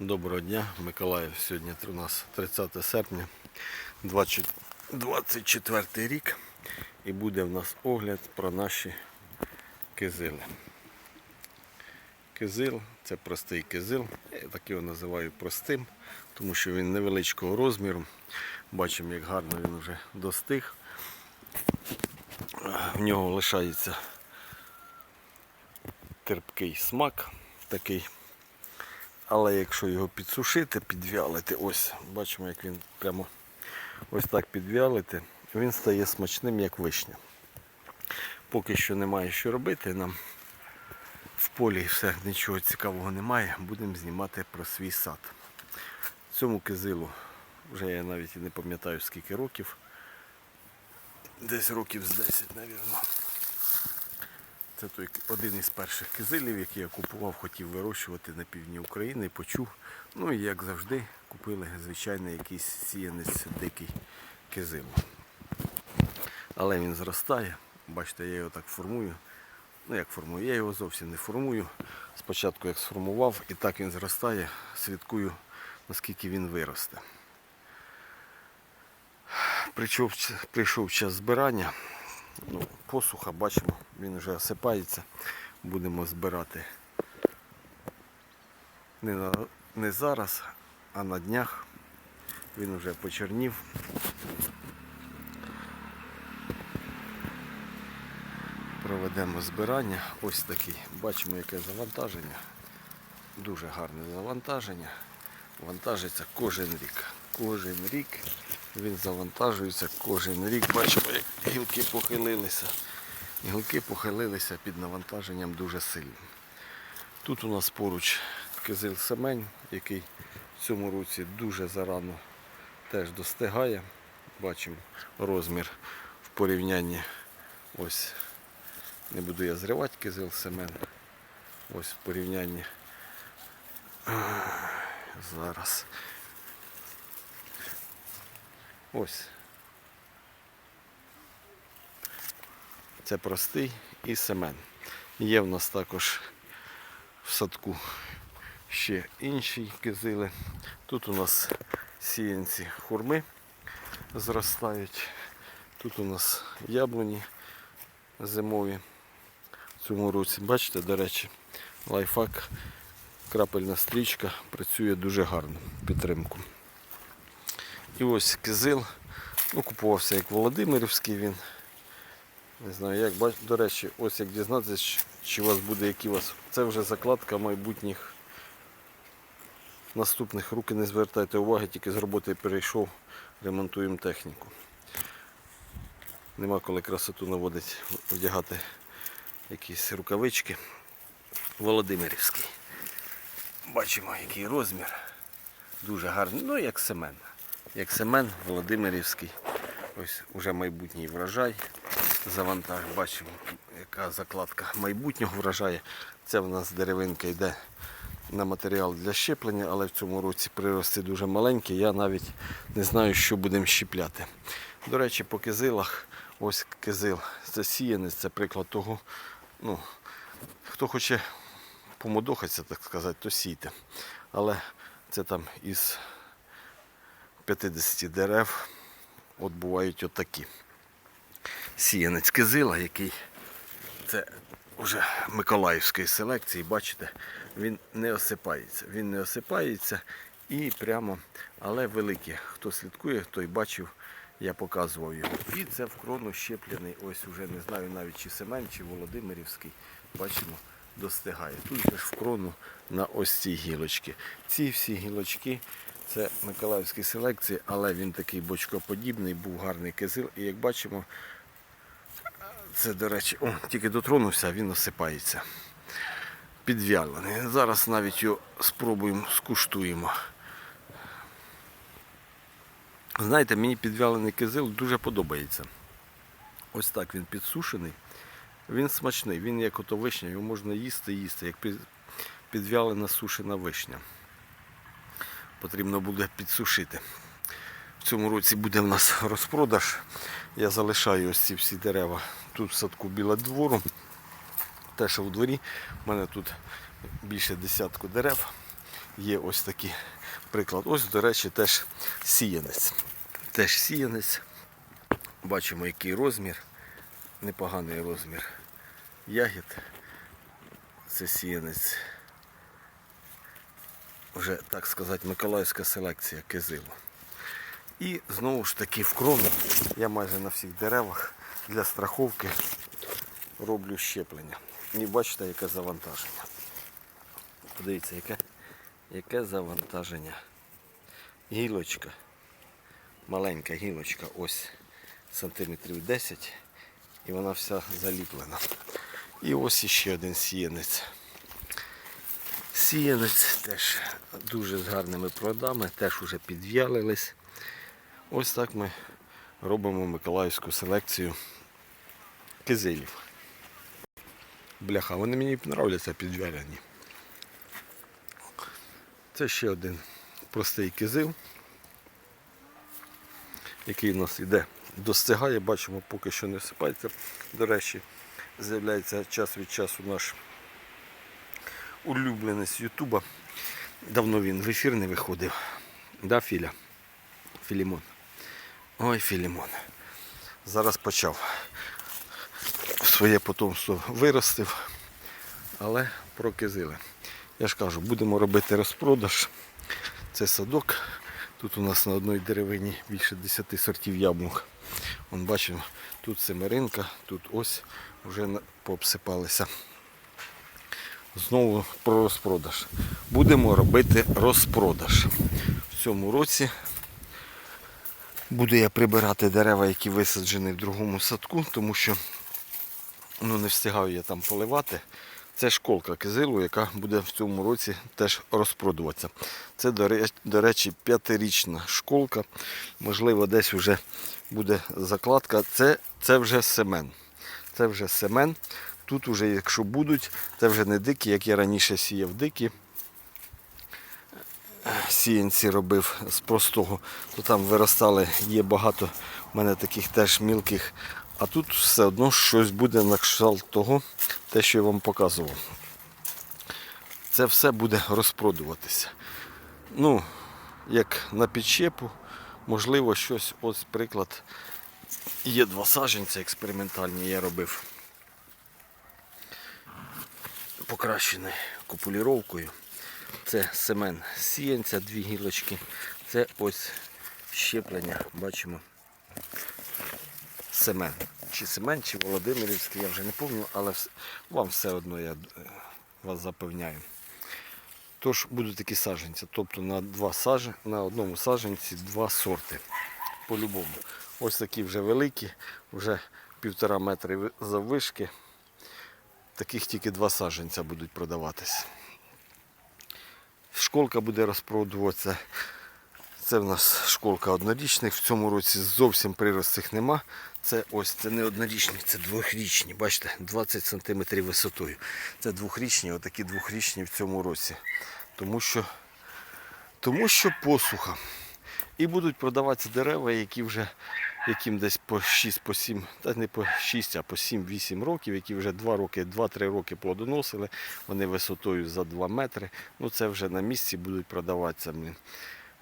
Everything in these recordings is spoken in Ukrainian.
Доброго дня, Миколаїв. Сьогодні у нас 30 серпня 20 24 рік і буде в нас огляд про наші кизили. Кизил це простий кизил. Я так його називаю простим, тому що він невеличкого розміру. Бачимо, як гарно він вже достиг. В нього лишається терпкий смак такий. Але якщо його підсушити, підвялити, ось, бачимо, як він прямо ось так підвялити, він стає смачним, як вишня. Поки що немає що робити, нам в полі все нічого цікавого немає, будемо знімати про свій сад. Цьому кизилу вже я навіть і не пам'ятаю скільки років. Десь років з 10, мабуть. Це той один із перших кизилів, який я купував, хотів вирощувати на півдні України, почув. Ну і як завжди, купили звичайний якийсь сіянець дикий кизил. Але він зростає. Бачите, я його так формую. Ну як формую? Я його зовсім не формую. Спочатку як сформував, і так він зростає, слідкую, наскільки він виросте. Прийшов, прийшов час збирання. Ну, посуха, бачимо, він вже осипається. Будемо збирати не, на, не зараз, а на днях. Він вже почернів. Проведемо збирання. Ось такий. Бачимо, яке завантаження. Дуже гарне завантаження. Вантажиться кожен рік. Кожен рік він завантажується кожен рік. Бачимо, як гілки похилилися. Гілки похилилися під навантаженням дуже сильно. Тут у нас поруч кизил семень, який в цьому році дуже зарано теж достигає. Бачимо розмір в порівнянні. Ось не буду я зривати кизил семен. Ось в порівнянні. Зараз. Ось. Це простий і семен. Є в нас також в садку ще інші кизили. Тут у нас сіянці хурми зростають. Тут у нас яблуні зимові. В цьому році, бачите, до речі, лайфхак, крапельна стрічка працює дуже гарно підтримку. І ось кизил. Ну, купувався як Володимирівський він. Не знаю, як бач, до речі, ось як дізнатися, чи у вас буде які у вас. Це вже закладка майбутніх наступних руки не звертайте уваги, тільки з роботи перейшов, ремонтуємо техніку. Нема коли красоту наводить вдягати якісь рукавички. Володимирівський. Бачимо, який розмір. Дуже гарний. Ну, як семен. Як семен Володимирівський. Ось уже майбутній врожай. Завантаж. Бачимо, яка закладка майбутнього врожаю. Це в нас деревинка йде на матеріал для щеплення, але в цьому році прирости дуже маленькі. Я навіть не знаю, що будемо щепляти. До речі, по кизилах, ось кизил. Це сіянець, це приклад того. Ну, хто хоче помодохатися, так сказати, то сійте. Але це там із 50 дерев от бувають отакі. Сіянець кизила, який це вже Миколаївської селекції, бачите, він не осипається. Він не осипається і прямо, але великий. Хто слідкує, той бачив, я показував його. І це в крону щеплений, ось уже не знаю навіть чи Семен, чи Володимирівський. Бачимо, достигає. Тут же ж в крону на ось ці гілочки. Ці всі гілочки це Миколаївські селекції, але він такий бочкоподібний, був гарний кизил. І як бачимо, це, до речі, о, тільки дотронувся, він осипається. Підвялений. Зараз навіть його спробуємо, скуштуємо. Знаєте, мені підвялений кизил дуже подобається. Ось так він підсушений. Він смачний, він як ото вишня, його можна їсти, їсти, як підвялена сушена вишня. Потрібно буде підсушити. В цьому році буде в нас розпродаж. Я залишаю ось ці всі дерева тут в садку біля двору. Те, що в дворі, в мене тут більше десятку дерев. є ось такі приклад. Ось, до речі, теж сіянець. Теж сіянець. Бачимо, який розмір. Непоганий розмір ягід. Це сіянець. Вже, так сказати, миколаївська селекція кизилу. І знову ж таки в крону я майже на всіх деревах для страховки роблю щеплення. І бачите, яке завантаження. Подивіться, яке, яке завантаження. Гілочка. Маленька гілочка, ось сантиметрів 10 і вона вся заліплена. І ось іще один сіянець. Сіянець теж дуже з гарними плодами, теж уже підв'ялились. Ось так ми робимо миколаївську селекцію кизилів. Бляха, вони мені подобаються підвялені. Це ще один простий кизил, який у нас йде, достигає, бачимо, поки що не сипається. До речі, з'являється час від часу наш улюбленець Ютуба. Давно він в ефір не виходив. Да, Філя? Філімон. Ой, Філімон. Зараз почав. Своє потомство виростив, але прокизили. Я ж кажу, будемо робити розпродаж. Це садок. Тут у нас на одній деревині більше 10 сортів яблук. Вон бачимо, тут семеринка, тут ось вже пообсипалися. Знову про розпродаж. Будемо робити розпродаж. В цьому році буду я прибирати дерева, які висаджені в другому садку, тому що ну, не встигаю я там поливати. Це школка кизилу, яка буде в цьому році теж розпродуватися. Це, до речі, п'ятирічна школка. Можливо, десь вже буде закладка. Це, це вже семен. Це вже семен. Тут вже, якщо будуть, це вже не дикі, як я раніше сіяв дикі. Сіянці робив з простого, то там виростали, є багато в мене таких теж мілких. А тут все одно щось буде на кшталт того, те, що я вам показував. Це все буде розпродуватися. Ну, як на підщепу, можливо, щось, ось приклад. Є два саджанця експериментальні, я робив покращений купуліровкою. Це семен сіянця, дві гілочки. Це ось щеплення, бачимо. Семен. Чи Семен, чи Володимирівський, я вже не пам'ятаю, але вам все одно я е, вас запевняю. Тож будуть такі саджанці. Тобто на, два саж... на одному саджанці два сорти. По-любому. Ось такі вже великі, вже півтора метри ви- заввишки. Таких тільки два саджанця будуть продаватися. Школка буде розпродуватися. Це в нас школка однорічних. В цьому році зовсім прирост цих нема. Це ось це не однорічні, це двохрічні. Бачите, 20 см висотою. Це двохрічні, отакі двохрічні в цьому році. Тому що, тому що посуха. І будуть продаватися дерева, які вже яким десь по 6, по 7, та не по 6, а по 7-8 років, які вже 2 роки, 2-3 роки плодоносили, вони висотою за 2 метри. Ну це вже на місці будуть продаватися.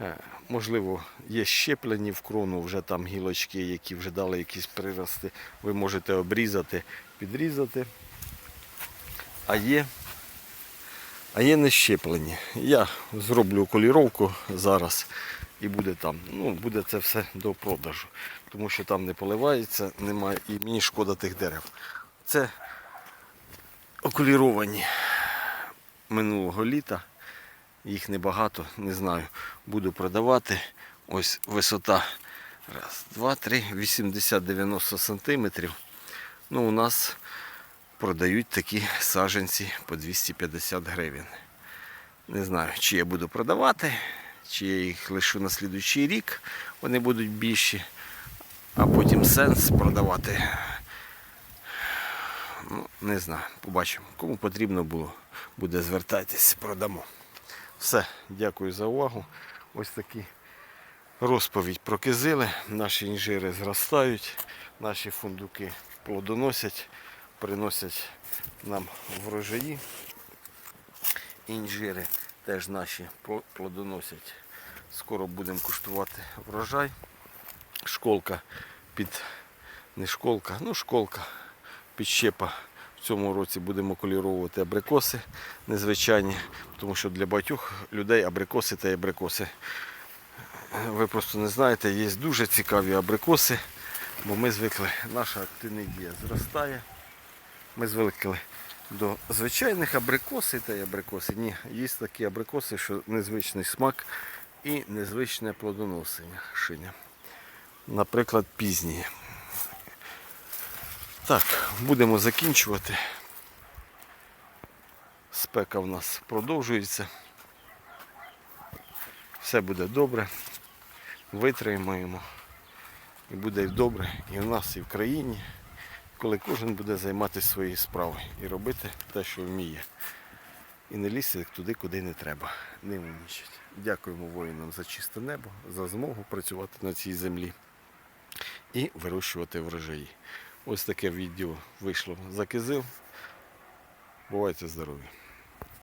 Е, Можливо, є щеплені в крону, вже там гілочки, які вже дали якісь прирости. Ви можете обрізати, підрізати. А є, а є не щеплені. Я зроблю коліровку зараз і буде там. Ну, буде це все до продажу. Тому що там не поливається, немає і мені шкода тих дерев. Це окуліровані минулого літа. Їх небагато, не знаю. Буду продавати. Ось висота. Раз, два, три, 80-90 сантиметрів. Ну, у нас продають такі саджанці по 250 гривень. Не знаю, чи я буду продавати, чи я їх лишу на слідуючий рік. Вони будуть більші, а потім сенс продавати. Ну, не знаю, побачимо. Кому потрібно було, буде звертайтесь, продамо. Все, дякую за увагу. Ось такі розповідь про кизили. Наші інжири зростають, наші фундуки плодоносять, приносять нам врожаї. Інжири теж наші плодоносять. Скоро будемо куштувати врожай. Школка під не школка, ну школка підщепа. В цьому році будемо коліровувати абрикоси незвичайні, тому що для багатьох людей абрикоси та абрикоси. Ви просто не знаєте, є дуже цікаві абрикоси, бо ми звикли, наша активна дія зростає. Ми звикли до звичайних абрикоси та й абрикоси. Ні, є такі абрикоси, що незвичний смак і незвичне плодоношення. Наприклад, пізні. Так, будемо закінчувати. Спека в нас продовжується. Все буде добре. Витримаємо. І буде добре і в нас, і в країні, коли кожен буде займатися своєю справою і робити те, що вміє. І не лізти туди, куди не треба. Не умнічать. Дякуємо воїнам за чисте небо, за змогу працювати на цій землі і вирощувати врожаї. Ось таке відео вийшло за кизил. Бувайте здорові!